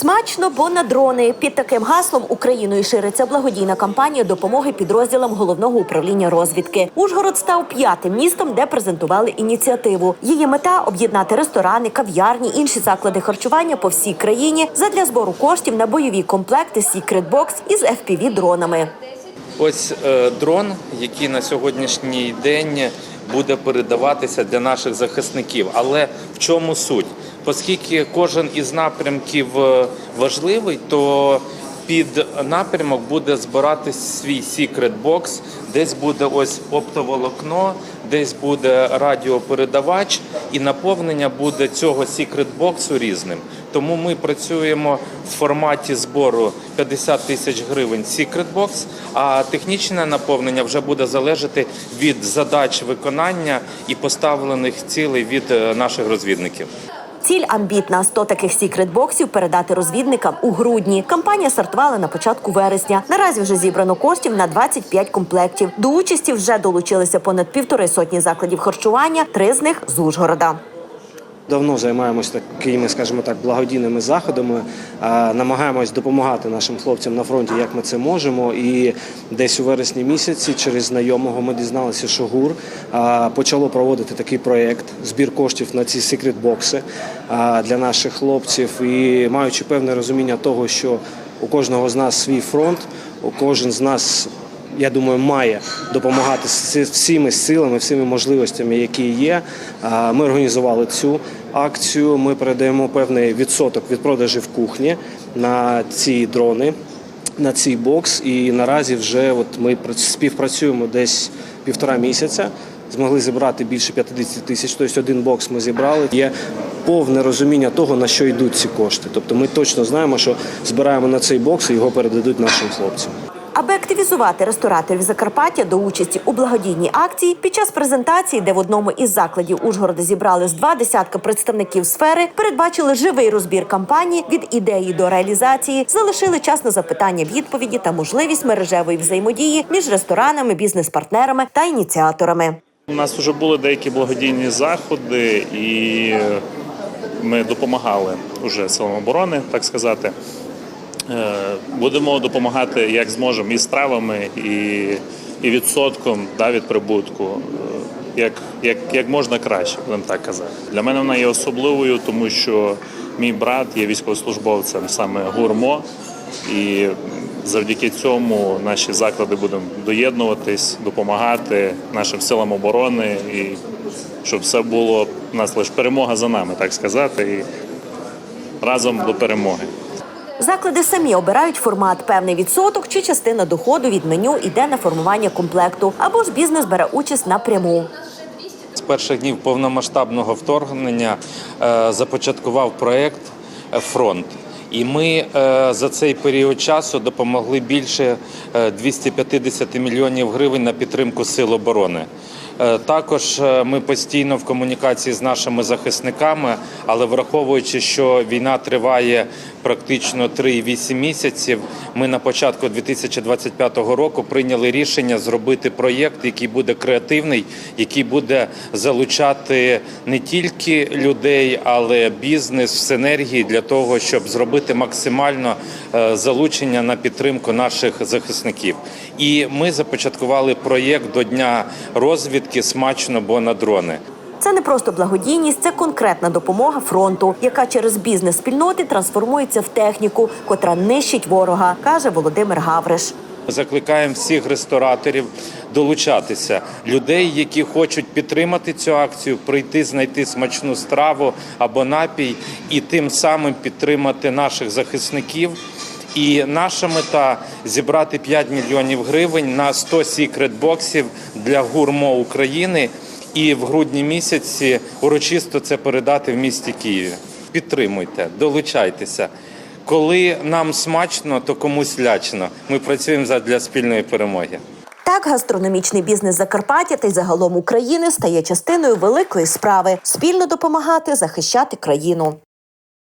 Смачно, бо на дрони під таким гаслом Україною шириться благодійна кампанія допомоги підрозділам головного управління розвідки. Ужгород став п'ятим містом, де презентували ініціативу. Її мета об'єднати ресторани, кав'ярні, інші заклади харчування по всій країні задля збору коштів на бойові комплекти Box із fpv дронами. Ось е, дрон, який на сьогоднішній день буде передаватися для наших захисників. Але в чому суть? Оскільки кожен із напрямків е, важливий, то під напрямок буде збирати свій box, десь буде ось оптоволокно, десь буде радіопередавач, і наповнення буде цього secret боксу різним. Тому ми працюємо в форматі збору 50 тисяч гривень box, а технічне наповнення вже буде залежати від задач виконання і поставлених цілей від е, наших розвідників. Ціль амбітна 100 таких сікрет-боксів передати розвідникам у грудні. Кампанія стартувала на початку вересня. Наразі вже зібрано коштів на 25 комплектів. До участі вже долучилися понад півтори сотні закладів харчування, три з них з Ужгорода. Давно займаємось такими, скажімо так, благодійними заходами. Намагаємось допомагати нашим хлопцям на фронті, як ми це можемо. І десь у вересні місяці через знайомого ми дізналися, що ГУР почало проводити такий проєкт збір коштів на ці секрет-бокси для наших хлопців. І маючи певне розуміння того, що у кожного з нас свій фронт, у кожен з нас я думаю, має допомагати всіми силами, всіми можливостями, які є. Ми організували цю акцію. Ми передаємо певний відсоток від продажів кухні на ці дрони, на цей бокс. І наразі вже от ми прац- співпрацюємо десь півтора місяця. Змогли зібрати більше 50 тисяч. Тобто один бокс ми зібрали. Є повне розуміння того, на що йдуть ці кошти. Тобто ми точно знаємо, що збираємо на цей бокс і його передадуть нашим хлопцям. Аби активізувати рестораторів Закарпаття до участі у благодійній акції, під час презентації, де в одному із закладів Ужгорода зібрали з два десятка представників сфери, передбачили живий розбір кампанії від ідеї до реалізації, залишили час на запитання, відповіді та можливість мережевої взаємодії між ресторанами, бізнес-партнерами та ініціаторами. У нас вже були деякі благодійні заходи, і ми допомагали уже силам оборони, так сказати. Е, Будемо допомагати як зможемо і стравами, і, і відсотком да, від прибутку, е, як, як, як можна краще, будемо так казати. Для мене вона є особливою, тому що мій брат є військовослужбовцем саме гурмо, і завдяки цьому наші заклади будемо доєднуватись, допомагати нашим силам оборони, і щоб все було у нас лише перемога за нами, так сказати, і разом до перемоги. Заклади самі обирають формат певний відсоток чи частина доходу від меню іде на формування комплекту, або ж бізнес бере участь напряму. З перших днів повномасштабного вторгнення е, започаткував проект е, Фронт. І ми е, за цей період часу допомогли більше е, 250 мільйонів гривень на підтримку сил оборони. Також ми постійно в комунікації з нашими захисниками, але враховуючи, що війна триває практично 3,8 місяців, ми на початку 2025 року прийняли рішення зробити проєкт, який буде креативний, який буде залучати не тільки людей, але бізнес в синергії для того, щоб зробити максимально е, залучення на підтримку наших захисників. І ми започаткували проєкт до дня розвідки смачно, бо на дрони. Це не просто благодійність, це конкретна допомога фронту, яка через бізнес спільноти трансформується в техніку, котра нищить ворога, каже Володимир Гавриш. Закликаємо всіх рестораторів долучатися людей, які хочуть підтримати цю акцію, прийти, знайти смачну страву або напій, і тим самим підтримати наших захисників. І наша мета зібрати 5 мільйонів гривень на 100 секрет-боксів для гурмо України. І в грудні місяці урочисто це передати в місті Києві. Підтримуйте, долучайтеся. Коли нам смачно, то комусь лячно. Ми працюємо задля спільної перемоги. Так, гастрономічний бізнес Закарпаття та й загалом України стає частиною великої справи спільно допомагати захищати країну.